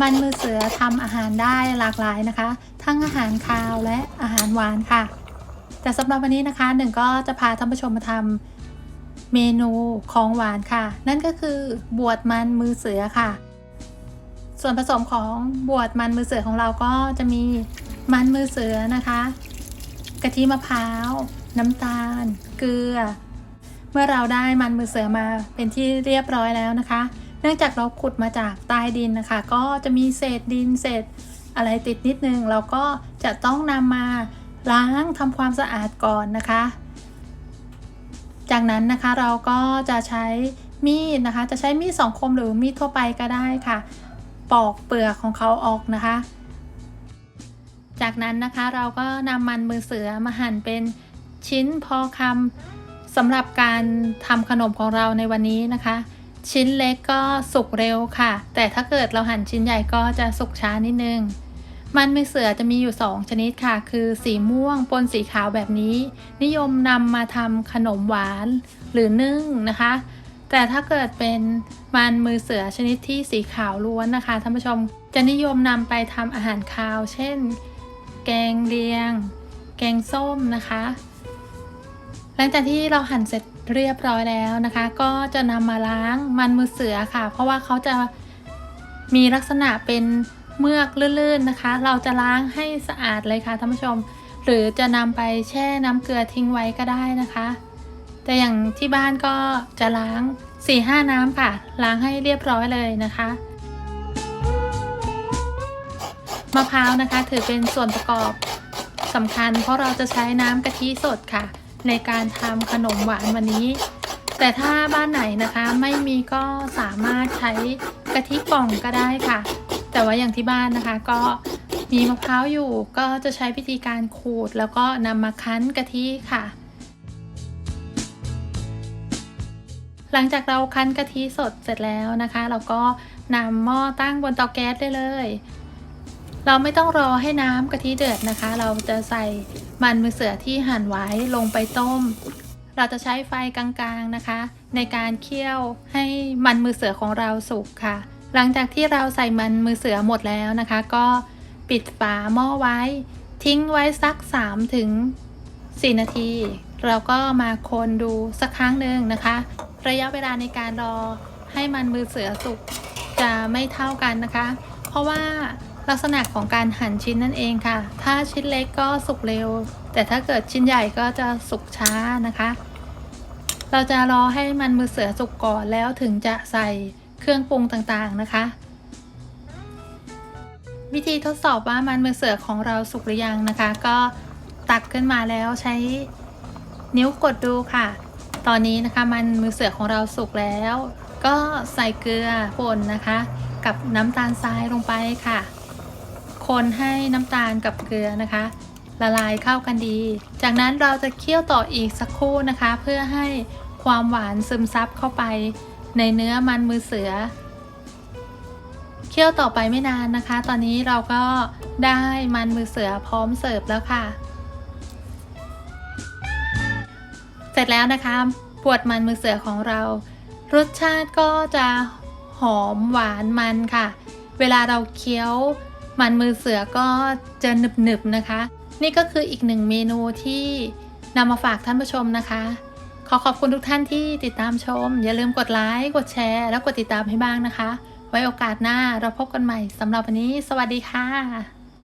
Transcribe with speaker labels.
Speaker 1: มันมือเสือทำอาหารได้หลากหลายนะคะ ทั้งอาหารคาวและอาหารหวานค่ะ แต่สำหรับวันนี้นะคะหนึ่งก็จะพาท่านผู้ชมมาทำเมนูของหวานค่ะ นั่นก็คือบวชมันมือเสือค่ะ ส่วนผสมของบวชมันมือเสือของเราก็จะมีมันมือเสือนะคะกะทิมะพร้าว น้ำตาล เกลือ เมื่อเราได้มันมือเสือมาเป็นที่เรียบร้อยแล้วนะคะ นื่องจากเราขุดมาจากใต้ดินนะคะ ก็จะมีเศษดินเศษอะไรติดนิดนึง เราก็จะต้องนำมาล้างทำความสะอาดก่อนนะคะ จากนั้นนะคะเราก็จะใช้มีดนะคะ จะใช้มีดสองคมหรือมีดทั่วไปก็ได้ค่ะ ปอกเปลือกของเขาออกนะคะ จากนั้นนะคะเราก็นำมันมือเสือมาหั่นเป็นชิ้นพอคำสำหรับการทำขนมของเราในวันนี้นะคะ ชิ้นเล็กก็สุกเร็วค่ะ แต่ถ้าเกิดเราหั่นชิ้นใหญ่ก็จะสุกช้านิดนึง มันมือเสือจะมีอยู่ 2 ชนิดค่ะ คือสีม่วงปนสีขาวแบบนี้ นิยมนำมาทำขนมหวานหรือนึ่งนะคะ แต่ถ้าเกิดเป็นมันมือเสือชนิดที่สีขาวล้วนนะคะท่านผู้ชมจะนิยมนำไปทำอาหารคาว เช่น แกงเลียง แกงส้มนะคะ หลังจากที่เราหั่นเสร็จเรียบร้อยแล้วนะคะ ก็จะนำมาล้างมันมือเสือค่ะ เพราะว่าเขาจะมีลักษณะเป็นเมือกลื่นๆนะคะ เราจะล้างให้สะอาดเลยค่ะท่านผู้ชม หรือจะนำไปแช่น้ำเกลือทิ้งไว้ก็ได้นะคะ แต่อย่างที่บ้านก็จะล้าง 4-5 น้ำค่ะ ล้างให้เรียบร้อยเลยนะคะมะพร้าวนะคะถือเป็นส่วนประกอบสำคัญ เพราะเราจะใช้น้ำกะทิสดค่ะ ในการทำขนมหวานวันนี้ แต่ถ้าบ้านไหนนะคะไม่มีก็สามารถใช้กะทิกล่องก็ได้ค่ะ แต่ว่าอย่างที่บ้านนะคะก็มีมะพร้าวอยู่ก็จะใช้วิธีการขูด แล้วก็นำมาคั้นกะทิค่ะ หลังจากเราคั้นกะทิสดเสร็จแล้วนะคะ เราก็นำหม้อตั้งบนเตาแก๊สได้เลย เราไม่ต้องรอให้น้ำกะทิเดือดนะคะ เราจะใส่ มันมือเสือที่หั่นไว้ลงไปต้ม เราจะใช้ไฟกลางๆนะคะ ในการเคี่ยวให้มันมือเสือของเราสุกค่ะ หลังจากที่เราใส่มันมือเสือหมดแล้วนะคะ ก็ปิดฝาหม้อไว้ ทิ้งไว้สัก 3 ถึง 4 นาที เราก็มาคนดูสักครั้งหนึ่งนะคะ ระยะเวลาในการรอให้มันมือเสือสุกจะไม่เท่ากันนะคะ เพราะว่า ลักษณะของการหั่นชิ้นนั่นเองค่ะ ถ้าชิ้นเล็กก็สุกเร็ว แต่ถ้าเกิดชิ้นใหญ่ก็จะสุกช้านะคะ เราจะรอให้มันมือเสือสุกก่อนแล้วถึงจะใส่เครื่องปรุงต่างๆนะคะ วิธีทดสอบว่ามันมือเสือของเราสุกหรือยังนะคะ ก็ตักขึ้นมาแล้วใช้นิ้วกดดูค่ะ ตอนนี้นะคะมันมือเสือของเราสุกแล้ว ก็ใส่เกลือป่นนะคะ กับน้ำตาลทรายลงไปค่ะ คนให้น้ำตาลกับเกลือนะคะ ละลายเข้ากันดี จากนั้นเราจะเคี่ยวต่ออีกสักครู่นะคะ เพื่อให้ความหวานซึมซับเข้าไป ในเนื้อมันมือเสือ เคี่ยวต่อไปไม่นานนะคะ ตอนนี้เราก็ได้มันมือเสือพร้อมเสิร์ฟแล้วค่ะ เสร็จแล้วนะคะปวดมันมือเสือของเรา รสชาติก็จะหอมหวานมันค่ะ เวลาเราเคี้ยว มันมือเสือก็จะหนึบๆนะคะ นี่ก็คืออีกหนึ่งเมนูที่นำมาฝากท่านผู้ชมนะคะ ขอขอบคุณทุกท่านที่ติดตามชม อย่าลืมกดไลค์กดแชร์ แล้วกดติดตามให้บ้างนะคะ ไว้โอกาสหน้าเราพบกันใหม่สำหรับวันนี้ สวัสดีค่ะ